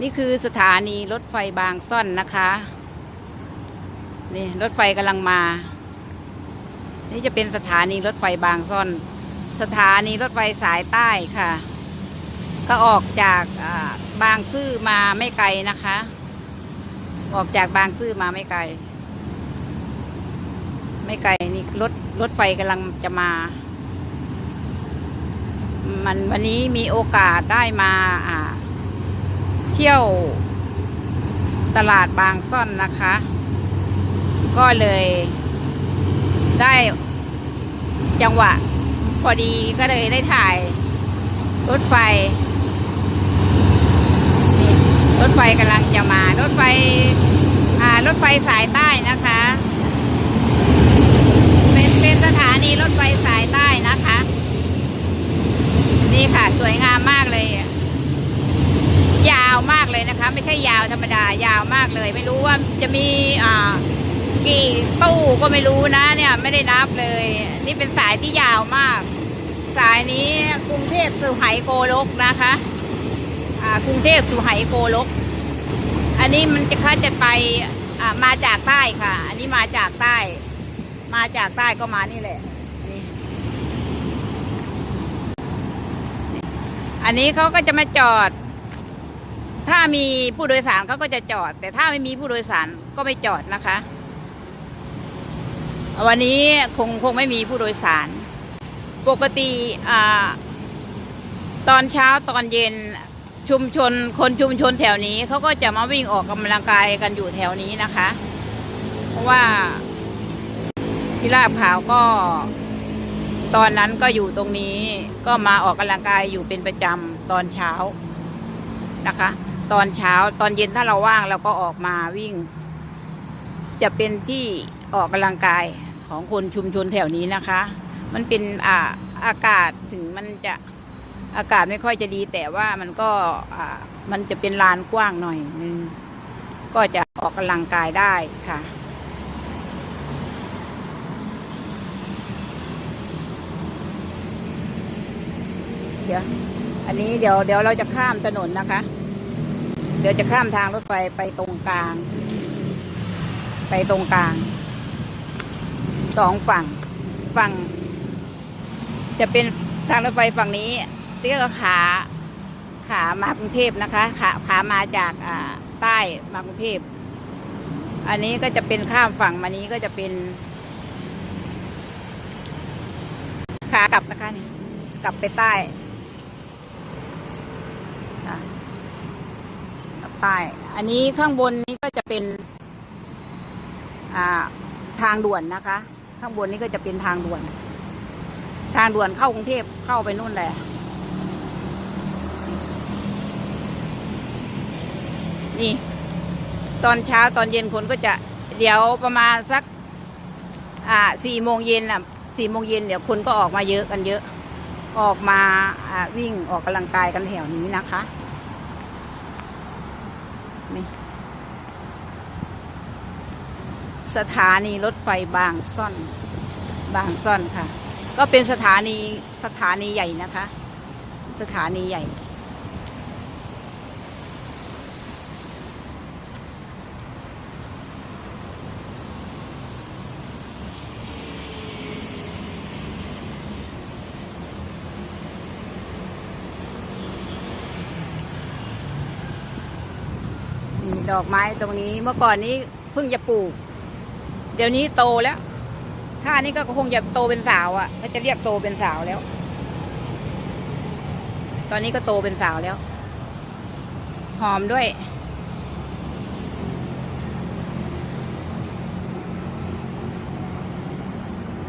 นี่คือสถานีรถไฟบางซ่อนนะคะ นี่รถไฟกำลังมา นี่จะเป็นสถานีรถไฟบางซ่อน สถานีรถไฟสายใต้ค่ะ ก็ออกจากบางซื่อมาไม่ไกลนะคะ ออกจากบางซื่อมาไม่ไกล ไม่ไกลนี่รถรถไฟกำลังจะมา มันวันนี้มีโอกาสได้มาอ่า เที่ยวตลาดบางซ่อนนะคะ ก็เลยได้จังหวะ พอดีก็เลยได้ถ่ายรถไฟรถไฟกำลังจะมารถไฟรถไฟสายใต้นะคะ เป็นเป็นสถานีรถไฟสายใต้นะคะ นี่ค่ะ สวยงามมากเลย ยาวมาก เลยนะคะ ไม่ใช่ยาวธรรมดายาวมากเลย ไม่รู้ว่าจะมีอ่ากี่ตู้ก็ไม่รู้นะเนี่ยไม่ได้นับเลย นี่เป็นสายที่ยาวมาก สายนี้กรุงเทพสุไหโกลกนะคะอ่ากรุงเทพสุไหโกลก อันนี้มันจะเขาจะไปอ่ามาจากใต้ค่ะ อันนี้มาจากใต้ มาจากใต้ก็มานี่แหละนี่อันนี้เขาก็จะมาจอด ถ้ามีผู้โดยสารเขาก็จะจอด แต่ถ้าไม่มีผู้โดยสารก็ไม่จอดนะคะ วันนี้คงคงไม่มีผู้โดยสาร ปกติตอนเช้าตอนเย็นชุมชนคนชุมชนแถวนี้เขาก็จะมาวิ่งออกกำลังกายกันอยู่แถวนี้นะคะ เพราะว่าพิราบขาวก็ ตอนนั้นก็อยู่ตรงนี้ก็มาออกกำลังกายอยู่เป็นประจำตอนเช้านะคะ ตอนเช้าตอนเย็นถ้าเราว่างเราก็ออกมาวิ่ง จะเป็นที่ออกกำลังกายของคนชุมชนแถวนี้นะคะ มันเป็นอ่าอากาศถึงมันจะอากาศไม่ค่อยจะดี แต่ว่ามันก็อ่ามันจะเป็นลานกว้างหน่อยนึงก็จะออกกำลังกายได้ค่ะเดี๋ยว อันนี้เดี๋ยวเดี๋ยวเราจะข้ามถนนนะคะ ดี๋ยวจะข้ามทางรถไฟไปตรงกลาง ไปตรงกลาง สองฝั่ง ฝั่ง จะเป็นทางรถไฟฝั่งนี้ที่ก็ขาขามากรุงเทพนะคะ ขาขามาจากอ่าใต้มากรุงเทพ อันนี้ก็จะเป็นข้ามฝั่งมานี้ก็จะเป็น ขากลับนะคะนี่ กลับไปใต้ค่ะ ใต้อันนี้ข้างบนนี้ก็จะเป็นทางด่วนนะคะ ข้างบนนี้ก็จะเป็นทางด่วน ทางด่วนเข้ากรุงเทพเข้าไปนู่นแหละ นี่ ตอนเช้าตอนเย็นคนก็จะเดี๋ยวประมาณสัก อ่าสี่โมงเย็นอะสี่โมงเย็นเดี๋ยวคนก็ออกมาเยอะกันเยอะ ออกมาอ่าวิ่งออกกำลังกายกันแถวนี้นะคะ สถานีรถไฟบางซ่อน บางซ่อนค่ะ ก็เป็นสถานีสถานีใหญ่นะคะ สถานีใหญ่ ดอกไม้ตรงนี้เมื่อก่อนนี้เพิ่งจะปลูก เดี๋ยวนี้โตแล้ว ถ้านี่ก็คงจะโตเป็นสาวอะ่ะก็จะเรียกโตเป็นสาวแล้ว ตอนนี้ก็โตเป็นสาวแล้ว หอมด้วย